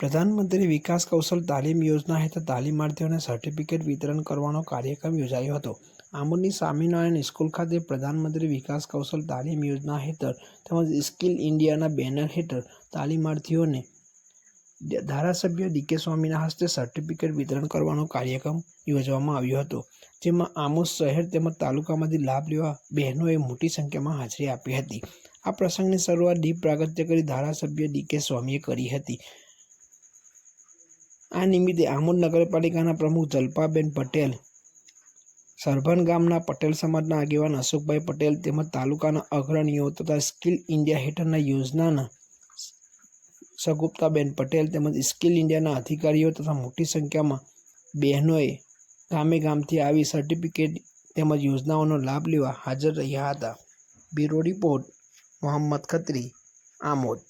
પ્રધાનમંત્રી વિકાસ કૌશલ તાલીમ યોજના હેઠળ તાલીમાર્થીઓને સર્ટિફિકેટ વિતરણ કરવાનો કાર્યક્રમ યોજાયો હતો. આમોદની સ્વામિનારાયણ સ્કૂલ ખાતે પ્રધાનમંત્રી વિકાસ કૌશલ તાલીમ યોજના હેઠળ તેમજ સ્કિલ ઇન્ડિયાના બેનર હેઠળ તાલીમાર્થીઓને ધારાસભ્ય ડીકે સ્વામીના હસ્તે સર્ટિફિકેટ વિતરણ કરવાનો કાર્યક્રમ યોજવામાં આવ્યો હતો, જેમાં આમોદ શહેર તેમજ તાલુકામાંથી લાભ લેવા બહેનોએ મોટી સંખ્યામાં હાજરી આપી હતી. આ પ્રસંગની શરૂઆત દીપ પ્રાગત્ય કરી ધારાસભ્ય ડીકે સ્વામીએ કરી હતી. આ નિમિત્તે આમોદ નગરપાલિકાના પ્રમુખ જલપાબેન પટેલ, સરભન ગામના પટેલ સમાજના આગેવાન અશોકભાઈ પટેલ તેમજ તાલુકાના અગ્રણીઓ તથા સ્કિલ ઇન્ડિયા હેઠળના યોજનાના સગુપ્તાબેન પટેલ તેમજ સ્કિલ ઇન્ડિયાના અધિકારીઓ તથા મોટી સંખ્યામાં બહેનોએ ગામે ગામથી આવી સર્ટિફિકેટ તેમજ યોજનાઓનો લાભ લેવા હાજર રહ્યા હતા. Bureau report, Mohammad Khatri, Amod.